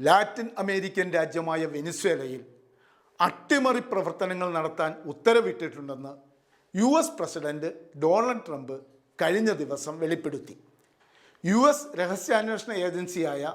Latin American രാജ്യമായ വെനിസ്വേലയിൽ അട്ടിമറി പ്രവർത്തനങ്ങൾ നടത്താൻ ഉത്തരവിട്ടിട്ടുണ്ടെന്ന് U S president Donald Trump കഴിഞ്ഞ ദിവസം വെളിപ്പെടുത്തി. യു എസ് രഹസ്യാന്വേഷണ ഏജൻസിയായ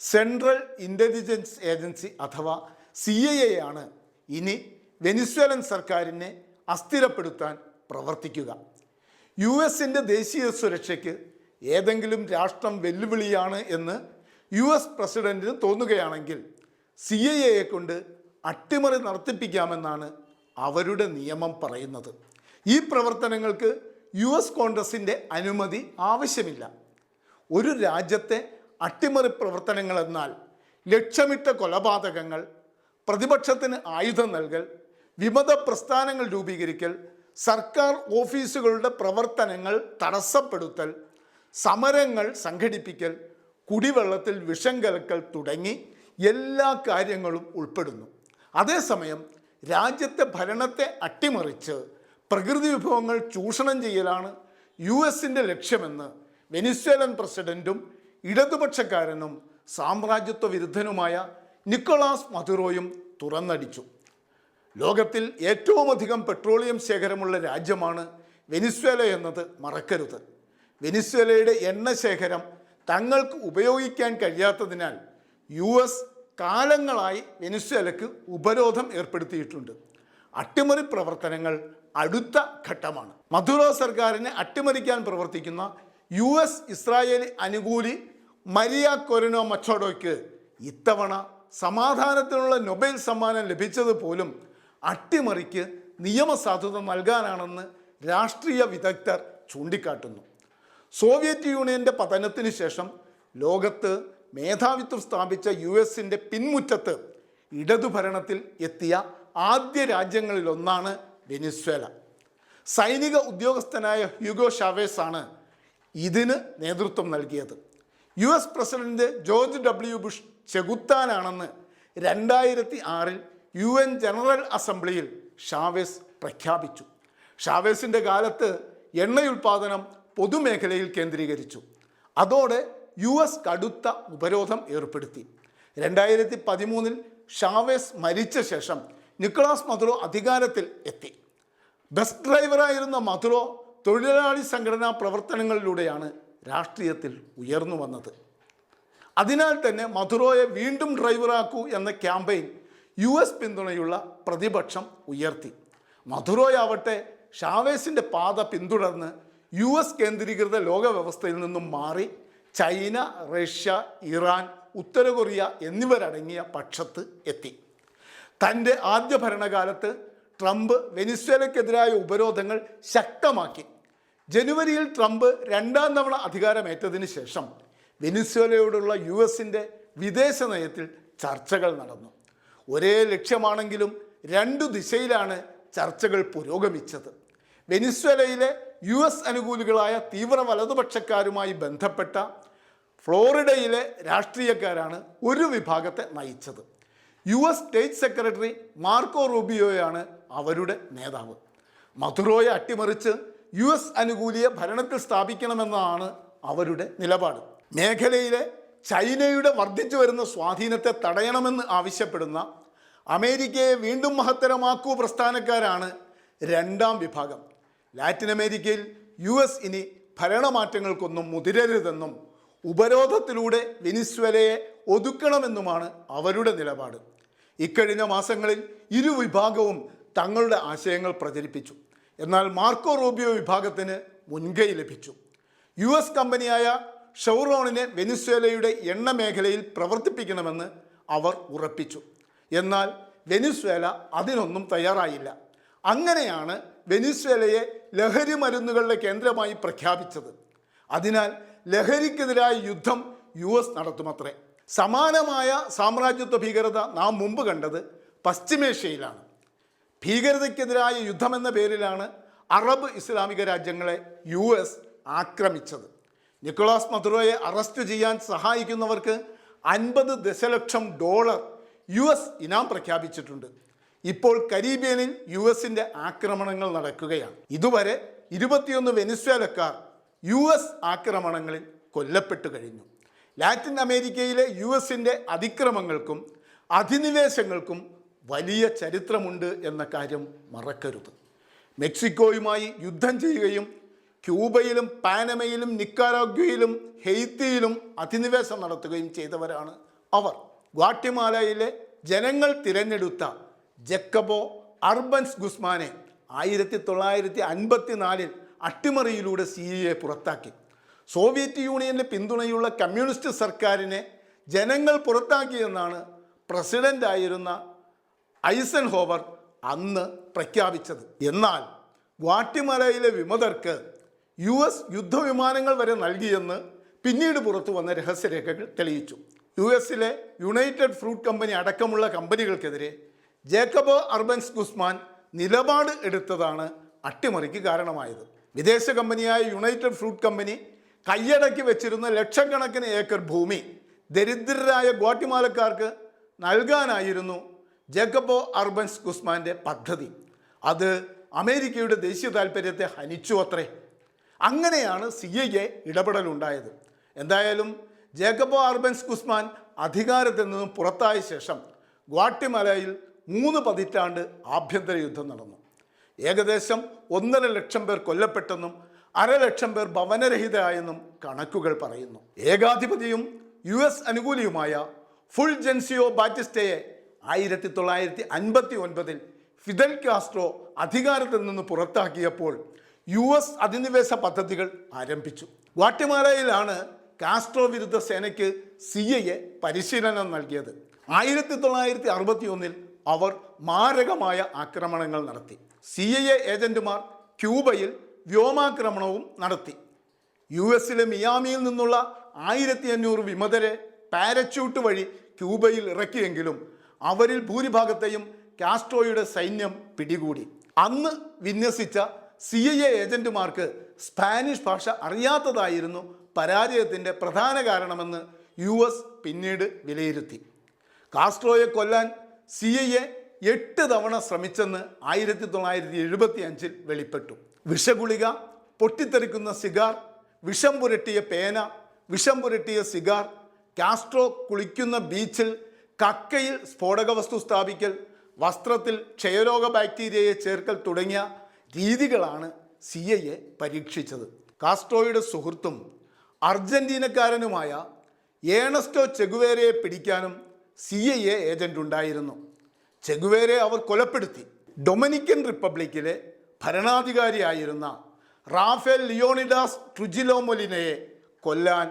സെൻട്രൽ ഇന്റലിജൻസ് ഏജൻസി അഥവാ സി ഐ എ ആണ് ഇനി വെനിസ്വേലൻ സർക്കാരിനെ അസ്ഥിരപ്പെടുത്താൻ പ്രവർത്തിക്കുക. യു എസിന്റെ ദേശീയ സുരക്ഷയ്ക്ക് ഏതെങ്കിലും രാഷ്ട്രം വെല്ലുവിളിയാണ് എന്ന് യു എസ് പ്രസിഡന്റിന് തോന്നുകയാണെങ്കിൽ സി ഐ എയെ കൊണ്ട് അട്ടിമറി നടത്തിപ്പിക്കാമെന്നാണ് അവരുടെ നിയമം പറയുന്നത്. ഈ പ്രവർത്തനങ്ങൾക്ക് യു എസ് കോൺഗ്രസിന്റെ അനുമതി ആവശ്യമില്ല. ഒരു രാജ്യത്തെ അട്ടിമറി പ്രവർത്തനങ്ങൾ എന്നാൽ ലക്ഷ്യമിട്ട കൊലപാതകങ്ങൾ പ്രതിപക്ഷത്തിന് ആയുധം നൽകൽ വിമത പ്രസ്ഥാനങ്ങൾ രൂപീകരിക്കൽ സർക്കാർ ഓഫീസുകളുടെ പ്രവർത്തനങ്ങൾ തടസ്സപ്പെടുത്തൽ സമരങ്ങൾ സംഘടിപ്പിക്കൽ കുടിവെള്ളത്തിൽ വിഷം കലക്കൽ തുടങ്ങി എല്ലാ കാര്യങ്ങളും ഉൾപ്പെടുന്നു. അതേസമയം രാജ്യത്തെ ഭരണത്തെ അട്ടിമറിച്ച് പ്രകൃതി വിഭവങ്ങൾ ചൂഷണം ചെയ്യലാണ് യു എസിന്റെ ലക്ഷ്യമെന്ന് വെനിസ്വേലൻ പ്രസിഡന്റും ഇടതുപക്ഷക്കാരനും സാമ്രാജ്യത്വ വിരുദ്ധനുമായ നിക്കോളാസ് മധുറോയും തുറന്നടിച്ചു. ലോകത്തിൽ ഏറ്റവുമധികം പെട്രോളിയം ശേഖരമുള്ള രാജ്യമാണ് വെനിസ്വേല എന്നത് മറക്കരുത്. വെനിസ്വേലയുടെ എണ്ണ ശേഖരം തങ്ങൾക്ക് ഉപയോഗിക്കാൻ കഴിയാത്തതിനാൽ യു എസ് കാലങ്ങളായി വെനിസ്വേലക്ക് ഉപരോധം ഏർപ്പെടുത്തിയിട്ടുണ്ട്. അട്ടിമറി പ്രവർത്തനങ്ങൾ അടുത്ത ഘട്ടമാണ്. മധുറോ സർക്കാരിനെ അട്ടിമറിക്കാൻ പ്രവർത്തിക്കുന്ന യു എസ് ഇസ്രായേൽ അനുകൂലി മരിയ കൊരനോ മച്ചോഡോയ്ക്ക് ഇത്തവണ സമാധാനത്തിനുള്ള നൊബേൽ സമ്മാനം ലഭിച്ചത് പോലും അട്ടിമറിക്ക് നിയമസാധുത നൽകാനാണെന്ന് രാഷ്ട്രീയ വിദഗ്ധർ ചൂണ്ടിക്കാട്ടുന്നു. സോവിയറ്റ് യൂണിയന്റെ പതനത്തിന് ശേഷം ലോകത്ത് മേധാവിത്വം സ്ഥാപിച്ച യു എസിന്റെ പിൻമുറ്റത്ത് ഇടതുഭരണത്തിൽ എത്തിയ ആദ്യ രാജ്യങ്ങളിലൊന്നാണ് വെനിസ്വേല. സൈനിക ഉദ്യോഗസ്ഥനായ ഹ്യൂഗോ ഷാവേസ് ആണ് ഇതിന് നേതൃത്വം നൽകിയത്. U S president George W Bush ചെകുത്താനാണെന്ന് രണ്ടായിരത്തി ആറിൽ യു എൻ ജനറൽ അസംബ്ലിയിൽ ഷാവേസ് പ്രഖ്യാപിച്ചു. ഷാവേസിന്റെ കാലത്ത് എണ്ണയുൽപാദനം പൊതുമേഖലയിൽ കേന്ദ്രീകരിച്ചു. അതോടെ യു എസ് കടുത്ത ഉപരോധം ഏർപ്പെടുത്തി. രണ്ടായിരത്തി പതിമൂന്നിൽ ഷാവേസ് മരിച്ച ശേഷം നിക്കോളാസ് മധുറോ അധികാരത്തിൽ എത്തി. ബസ് ഡ്രൈവറായിരുന്ന മധുറോ തൊഴിലാളി സംഘടനാ പ്രവർത്തനങ്ങളിലൂടെയാണ് രാഷ്ട്രീയത്തിൽ ഉയർന്നു വന്നത്. അതിനാൽ തന്നെ മധുറോയെ വീണ്ടും ഡ്രൈവറാക്കൂ എന്ന ക്യാമ്പയിൻ യു എസ് പിന്തുണയുള്ള പ്രതിപക്ഷം ഉയർത്തി. മധുറോയാവട്ടെ ഷാവേസിന്റെ പാത പിന്തുടർന്ന് യു എസ് കേന്ദ്രീകൃത ലോക വ്യവസ്ഥയിൽ നിന്നും മാറി ചൈന റഷ്യ ഇറാൻ ഉത്തര കൊറിയ എന്നിവരടങ്ങിയ പക്ഷത്ത് എത്തി. തന്റെ ആദ്യ ഭരണകാലത്ത് ട്രംപ് വെനിസ്വേലയ്ക്കെതിരായ ഉപരോധങ്ങൾ ശക്തമാക്കി. ജനുവരിയിൽ ട്രംപ് രണ്ടാം തവണ അധികാരമേറ്റതിന് ശേഷം വെനിസ്വേലയോടുള്ള യു എസിന്റെ വിദേശ നയത്തിൽ ചർച്ചകൾ നടന്നു. ഒരേ ലക്ഷ്യമാണെങ്കിലും രണ്ടു ദിശയിലാണ് ചർച്ചകൾ പുരോഗമിച്ചത്. വെനിസ്വേലയിലെ യു എസ് അനുകൂലികളായ തീവ്ര വലതുപക്ഷക്കാരുമായി ബന്ധപ്പെട്ട ഫ്ലോറിഡയിലെ രാഷ്ട്രീയക്കാരാണ് ഒരു വിഭാഗത്തെ നയിച്ചത്. U S state secretary Marco റൂബിയോയാണ് അവരുടെ നേതാവ്. മധുരോയെ അട്ടിമറിച്ച് യു എസ് അനുകൂലിയെ ഭരണത്തിൽ സ്ഥാപിക്കണമെന്നാണ് അവരുടെ നിലപാട്. മേഖലയിലെ ചൈനയുടെ വർദ്ധിച്ചു വരുന്ന സ്വാധീനത്തെ തടയണമെന്ന് ആവശ്യപ്പെടുന്ന അമേരിക്കയെ വീണ്ടും മഹത്തരമാക്കൂ പ്രസ്ഥാനക്കാരാണ് രണ്ടാം വിഭാഗം. ലാറ്റിൻ അമേരിക്കയിൽ യു എസ് ഇനി ഭരണമാറ്റങ്ങൾക്കൊന്നും മുതിരരുതെന്നും ഉപരോധത്തിലൂടെ വെനിസ്വലയെ ഒതുക്കണമെന്നുമാണ് അവരുടെ നിലപാട്. ഇക്കഴിഞ്ഞ മാസങ്ങളിൽ ഇരു വിഭാഗവും തങ്ങളുടെ ആശയങ്ങൾ പ്രചരിപ്പിച്ചു. എന്നാൽ മാർക്കോ റൂബിയോ വിഭാഗത്തിന് മുൻകൈ ലഭിച്ചു. യു എസ് കമ്പനിയായ ഷെവറോണിനെ വെനിസ്വേലയുടെ എണ്ണ മേഖലയിൽ പ്രവർത്തിപ്പിക്കണമെന്ന് അവർ ഉറപ്പിച്ചു. എന്നാൽ വെനിസ്വേല അതിനൊന്നും തയ്യാറായില്ല. അങ്ങനെയാണ് വെനിസ്വേലയെ ലഹരി മരുന്നുകളുടെ കേന്ദ്രമായി പ്രഖ്യാപിച്ചത്. അതിനാൽ ലഹരിക്കെതിരായ യുദ്ധം യു എസ് നടത്തുമത്രേ. സമാനമായ സാമ്രാജ്യത്വ ഭീകരത നാം മുമ്പ് കണ്ടത് പശ്ചിമേഷ്യയിലാണ്. ഭീകരതയ്ക്കെതിരായ യുദ്ധമെന്ന പേരിലാണ് അറബ് ഇസ്ലാമിക രാജ്യങ്ങളെ യു എസ് ആക്രമിച്ചത്. നിക്കോളാസ് മധുറോയെ അറസ്റ്റ് ചെയ്യാൻ സഹായിക്കുന്നവർക്ക് അൻപത് ദശലക്ഷം ഡോളർ യു എസ് ഇനാം പ്രഖ്യാപിച്ചിട്ടുണ്ട്. ഇപ്പോൾ കരീബിയനിൽ യു എസിന്റെ ആക്രമണങ്ങൾ നടക്കുകയാണ്. ഇതുവരെ ഇരുപത്തിയൊന്ന് വെനിസ്വേലക്കാർ യു എസ് ആക്രമണങ്ങളിൽ കൊല്ലപ്പെട്ടു കഴിഞ്ഞു. ലാറ്റിൻ അമേരിക്കയിലെ യു എസിന്റെ അതിക്രമങ്ങൾക്കും അധിനിവേശങ്ങൾക്കും വലിയ ചരിത്രമുണ്ട് എന്ന കാര്യം മറക്കരുത്. മെക്സിക്കോയുമായി യുദ്ധം ചെയ്യുകയും ക്യൂബയിലും പാനമയിലും നിക്കാരാഗ്വയിലും ഹെയ്ത്തിയിലും അധിനിവേശം നടത്തുകയും ചെയ്തവരാണ് അവർ. ഗ്വാട്ടിമാലയിലെ ജനങ്ങൾ തിരഞ്ഞെടുത്ത ജക്കബോ അർബൻസ് ഗുസ്മാനെ ആയിരത്തി തൊള്ളായിരത്തി അൻപത്തി നാലിൽ അട്ടിമറിയിലൂടെ സി എ പുറത്താക്കി. സോവിയറ്റ് യൂണിയന് പിന്തുണയുള്ള കമ്മ്യൂണിസ്റ്റ് സർക്കാരിനെ ജനങ്ങൾ പുറത്താക്കിയെന്നാണ് പ്രസിഡന്റായിരുന്ന ഐസൻ ഹോവർ അന്ന് പ്രഖ്യാപിച്ചത്. എന്നാൽ ഗ്വാട്ടിമലയിലെ വിമതർക്ക് യു എസ് യുദ്ധവിമാനങ്ങൾ വരെ നൽകിയെന്ന് പിന്നീട് പുറത്തു വന്ന രഹസ്യരേഖകൾ തെളിയിച്ചു. യു എസിലെ യുണൈറ്റഡ് ഫ്രൂട്ട് കമ്പനി അടക്കമുള്ള കമ്പനികൾക്കെതിരെ ജേക്കബ് അർബൻസ് ഗുസ്മാൻ നിലപാട് എടുത്തതാണ് അട്ടിമറിക്ക് കാരണമായത്. വിദേശ കമ്പനിയായ യുണൈറ്റഡ് ഫ്രൂട്ട് കമ്പനി കൈയടക്കി വെച്ചിരുന്ന ലക്ഷക്കണക്കിന് ഏക്കർ ഭൂമി ദരിദ്രരായ ഗോട്ടിമാലക്കാർക്ക് നൽകാനായിരുന്നു ജേക്കബോ അർബൻസ് ഗുസ്മാന്റെ പദ്ധതി. അത് അമേരിക്കയുടെ ദേശീയ താല്പര്യത്തെ ഹനിച്ചു അത്രേ. അങ്ങനെയാണ് സി ഐ ഇടപെടലുണ്ടായത്. എന്തായാലും ജേക്കബോ അർബൻസ് ഗുസ്മാൻ അധികാരത്തിൽ നിന്നും പുറത്തായ ശേഷം ഗ്വാട്ടിമലയിൽ മൂന്ന് പതിറ്റാണ്ട് ആഭ്യന്തര യുദ്ധം നടന്നു. ഏകദേശം ഒന്നര ലക്ഷം പേർ കൊല്ലപ്പെട്ടെന്നും അരലക്ഷം പേർ ഭവനരഹിതരായെന്നും കണക്കുകൾ പറയുന്നു. ഏകാധിപതിയും യു എസ് അനുകൂലിയുമായ ഫുൾ ജെൻസിയോ ബാറ്റിസ്റ്റയെ ആയിരത്തി തൊള്ളായിരത്തി അൻപത്തി ഒൻപതിൽ ഫിദൽ കാസ്ട്രോ അധികാരത്തിൽ നിന്ന് പുറത്താക്കിയപ്പോൾ യു എസ് അധിനിവേശ പദ്ധതികൾ ആരംഭിച്ചു. ഗാട്ടിമാലയിലാണ് കാസ്ട്രോ വിരുദ്ധ സേനയ്ക്ക് സി എ പരിശീലനം നൽകിയത്. ആയിരത്തി തൊള്ളായിരത്തി അറുപത്തി ഒന്നിൽ അവർ മാരകമായ ആക്രമണങ്ങൾ നടത്തി. സി എ ഏജന്റുമാർ ക്യൂബയിൽ വ്യോമാക്രമണവും നടത്തി. യു എസിലെ മിയാമിയിൽ നിന്നുള്ള ആയിരത്തി അഞ്ഞൂറ് വിമതരെ പാരച്യൂട്ട് വഴി ക്യൂബയിൽ ഇറക്കിയെങ്കിലും അവരിൽ ഭൂരിഭാഗത്തെയും കാസ്ട്രോയുടെ സൈന്യം പിടികൂടി. അന്ന് വിന്യസിച്ച സി ഐ എ ഏജന്റുമാർക്ക് സ്പാനിഷ് ഭാഷ അറിയാത്തതായിരുന്നു പരാജയത്തിന്റെ പ്രധാന കാരണമെന്ന് യു എസ് പിന്നീട് വിലയിരുത്തി. കാസ്ട്രോയെ കൊല്ലാൻ സി ഐ എ എട്ട് തവണ ശ്രമിച്ചെന്ന് ആയിരത്തി തൊള്ളായിരത്തി എഴുപത്തി അഞ്ചിൽ വെളിപ്പെട്ടു. വിഷഗുളിക പൊട്ടിത്തെറിക്കുന്ന സിഗാർ വിഷം പുരട്ടിയ പേന വിഷം പുരട്ടിയ സിഗാർ കാസ്ട്രോ കുളിക്കുന്ന ബീച്ചിൽ കക്കയിൽ സ്ഫോടക വസ്തു സ്ഥാപിക്കൽ വസ്ത്രത്തിൽ ക്ഷയരോഗ ബാക്ടീരിയയെ ചേർക്കൽ തുടങ്ങിയ രീതികളാണ് സി ഐ എ പരീക്ഷിച്ചത്. കാസ്ട്രോയുടെ സുഹൃത്തും അർജന്റീനക്കാരനുമായ ഏണസ്റ്റോ ചെഗുവേരയെ പിടിക്കാനും സി ഐ എ ഏജന്റ് ഉണ്ടായിരുന്നു. ചെഗുവേരെ അവർ കൊലപ്പെടുത്തി. ഡൊമിനിക്കൻ റിപ്പബ്ലിക്കിലെ ഭരണാധികാരിയായിരുന്ന റാഫേൽ ലിയോണിഡാസ് ട്രുജിലോമൊലിനയെ കൊല്ലാൻ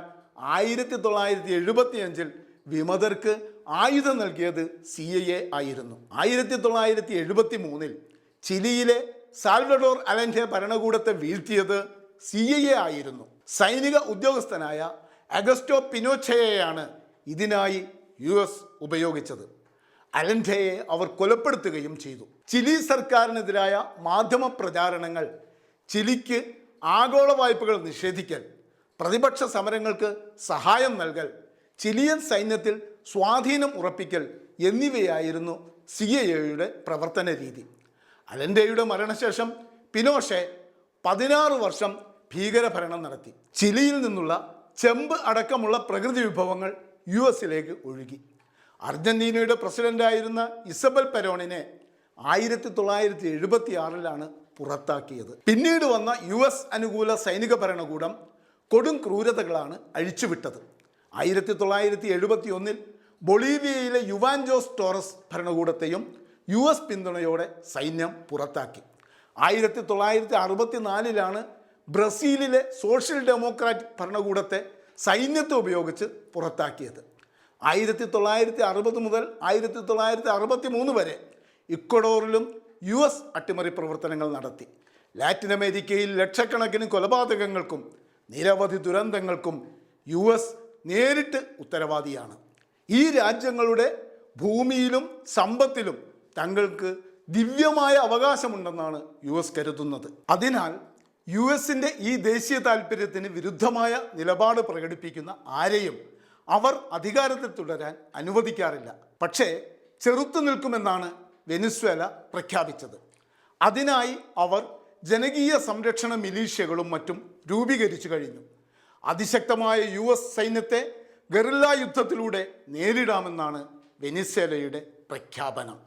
ആയിരത്തി തൊള്ളായിരത്തി എഴുപത്തി അഞ്ചിൽ വിമതർക്ക് ആയുധം നൽകിയത് സി ഐ എ ആയിരുന്നു. ആയിരത്തി തൊള്ളായിരത്തി എഴുപത്തി മൂന്നിൽ ചിലിയിലെ സാൽവഡോർ അലൻഡെ ഭരണകൂടത്തെ വീഴ്ത്തിയത് സി ഐ എ ആയിരുന്നു. സൈനിക ഉദ്യോഗസ്ഥനായ അഗസ്റ്റോ പിനോച്ചയെയാണ് ഇതിനായി യു എസ് ഉപയോഗിച്ചത്. അലൻഡയെ അവർ കൊലപ്പെടുത്തുകയും ചെയ്തു. ചിലി സർക്കാരിനെതിരായ മാധ്യമ പ്രചാരണങ്ങൾ ചിലിക്ക് ആഗോള വായ്പകൾ നിഷേധിക്കൽ പ്രതിപക്ഷ സമരങ്ങൾക്ക് സഹായം നൽകൽ ചിലിയൻ സൈന്യത്തിൽ സ്വാധീനം ഉറപ്പിക്കൽ എന്നിവയായിരുന്നു സി എ എയുടെ പ്രവർത്തന രീതി. അലൻഡയുടെ മരണശേഷം പിനോഷെ പതിനാറ് വർഷം ഭീകരഭരണം നടത്തി. ചിലിയിൽ നിന്നുള്ള ചെമ്പ് അടക്കമുള്ള പ്രകൃതി വിഭവങ്ങൾ യു എസിലേക്ക് ഒഴുകി. അർജന്റീനയുടെ പ്രസിഡന്റായിരുന്ന ഇസബൽ പെരോണിനെ ആയിരത്തി തൊള്ളായിരത്തി എഴുപത്തി ആറിലാണ് പുറത്താക്കിയത്. പിന്നീട് വന്ന യു എസ് അനുകൂല സൈനിക ഭരണകൂടം കൊടും ക്രൂരതകളാണ് അഴിച്ചുവിട്ടത്. ആയിരത്തി തൊള്ളായിരത്തി എഴുപത്തി ഒന്നിൽ ബൊളീവിയയിലെ യുവാൻജോസ് ടോറസ് ഭരണകൂടത്തെയും യു എസ് പിന്തുണയോടെ സൈന്യം പുറത്താക്കി. ആയിരത്തി തൊള്ളായിരത്തി അറുപത്തി നാലിലാണ് ബ്രസീലിലെ സോഷ്യൽ ഡെമോക്രാറ്റിക് ഭരണകൂടത്തെ സൈന്യത്തെ ഉപയോഗിച്ച് പുറത്താക്കിയത്. ആയിരത്തി തൊള്ളായിരത്തി അറുപത് മുതൽ ആയിരത്തി തൊള്ളായിരത്തി അറുപത്തി മൂന്ന് വരെ ഇക്വഡോറിലും യു എസ് അട്ടിമറി പ്രവർത്തനങ്ങൾ നടത്തി. ലാറ്റിൻ അമേരിക്കയിൽ ലക്ഷക്കണക്കിന് കൊലപാതകങ്ങൾക്കും നിരവധി ദുരന്തങ്ങൾക്കും യു എസ് നേരിട്ട് ഉത്തരവാദിയാണ്. ഈ രാജ്യങ്ങളുടെ ഭൂമിയിലും സമ്പത്തിലും തങ്ങൾക്ക് ദിവ്യമായ അവകാശമുണ്ടെന്നാണ് യു എസ് കരുതുന്നത്. അതിനാൽ യു എസിന്റെ ഈ ദേശീയ താല്പര്യത്തിന് വിരുദ്ധമായ നിലപാട് പ്രകടിപ്പിക്കുന്ന ആരെയും അവർ അധികാരത്തിൽ തുടരാൻ അനുവദിക്കാറില്ല. പക്ഷേ ചെറുത്തു നിൽക്കുമെന്നാണ് വെനിസ്വേല പ്രഖ്യാപിച്ചത്. അതിനായി അവർ ജനകീയ സംരക്ഷണ മിലീഷ്യകളും മറ്റും രൂപീകരിച്ചു കഴിഞ്ഞു. അതിശക്തമായ യു എസ് സൈന്യത്തെ ഗറില്ല യുദ്ധത്തിലൂടെ നേരിടാമെന്നാണ് വെനിസ്വേലയുടെ പ്രഖ്യാപനം.